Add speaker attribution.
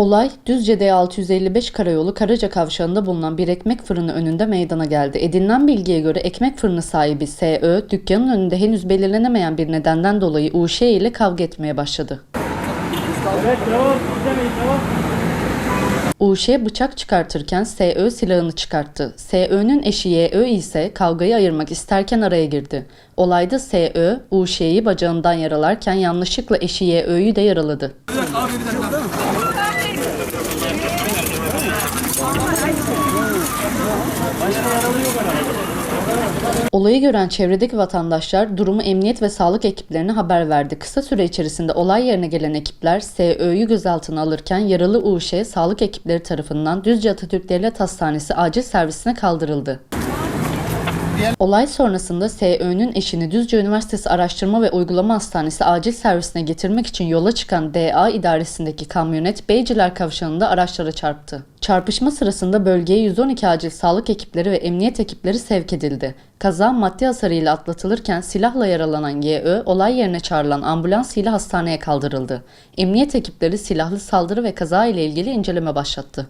Speaker 1: Olay Düzce D655 karayolu Karaca kavşağında bulunan bir ekmek fırını önünde meydana geldi. Edinilen bilgiye göre ekmek fırını sahibi SÖ dükkanın önünde henüz belirlenemeyen bir nedenden dolayı UŞ ile kavga etmeye başladı. UŞ bıçak çıkartırken SÖ silahını çıkarttı. SÖ'nün eşi YÖ ise kavgayı ayırmak isterken araya girdi. Olayda SÖ, UŞ'yi bacağından yaralarken yanlışlıkla eşi YÖ'yü de yaraladı. Olayı gören çevredeki vatandaşlar durumu emniyet ve sağlık ekiplerine haber verdi. Kısa süre içerisinde olay yerine gelen ekipler SÖ'yü gözaltına alırken yaralı UŞ sağlık ekipleri tarafından Düzce Atatürk Devlet Hastanesi acil servisine kaldırıldı. Olay sonrasında SÖ'nün eşini Düzce Üniversitesi Araştırma ve Uygulama Hastanesi acil servisine getirmek için yola çıkan DA idaresindeki kamyonet Beyciler Kavşağı'nda araçlara çarptı. Çarpışma sırasında bölgeye 112 acil sağlık ekipleri ve emniyet ekipleri sevk edildi. Kaza maddi hasarıyla atlatılırken silahla yaralanan YÖ olay yerine çağrılan ambulans ile hastaneye kaldırıldı. Emniyet ekipleri silahlı saldırı ve kaza ile ilgili inceleme başlattı.